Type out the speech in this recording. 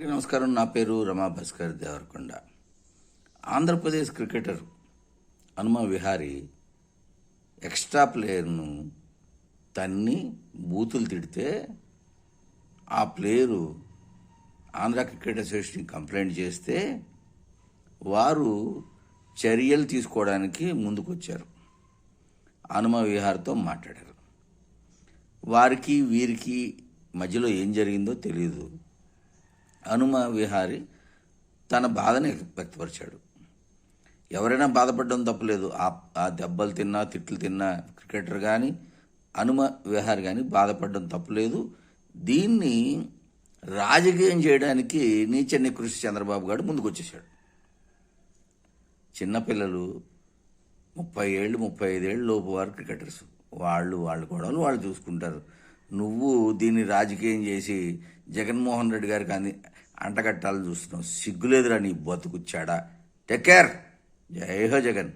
నమస్కారం. నా పేరు రమా భాస్కర్ దేవరకొండ. ఆంధ్రప్రదేశ్ క్రికెటర్ హనుమ విహారీ ఎక్స్ట్రా ప్లేయర్ను తన్ని బూతులు తిడితే ఆ player Andhra cricket association complaint చేస్తే వారు చర్యలు తీసుకోవడానికి ముందుకొచ్చారు. హనుమ విహార్తో మాట్లాడారు. వారికి వీరికి మధ్యలో ఏం జరిగిందో తెలియదు హనుమ విహారి తన బాధని వ్యక్తపరిచాడు. ఎవరైనా బాధపడడం తప్పలేదు ఆ ఆ దెబ్బలు తిన్నా తిట్లు తిన్నా క్రికెటర్ కానీ హనుమ విహారి కానీ బాధపడడం తప్పలేదు దీన్ని రాజకీయం చేయడానికి నీచన్ని కృషి చంద్రబాబు గారు ముందుకు వచ్చేసాడు చిన్నపిల్లలు ముప్పై ఏళ్ళు ముప్పై ఐదేళ్ళు లోపు వారు క్రికెటర్స్. వాళ్ళు వాళ్ళ గొడవలు వాళ్ళు చూసుకుంటారు. నువ్వు దీన్ని రాజకీయం చేసి జగన్మోహన్ రెడ్డి గారికి అంది అంటగట్టాలని చూస్తున్నావు. సిగ్గులేదురా నీ బతుకుచ్చాడా టేక్ కేర్ జై హో జగన్.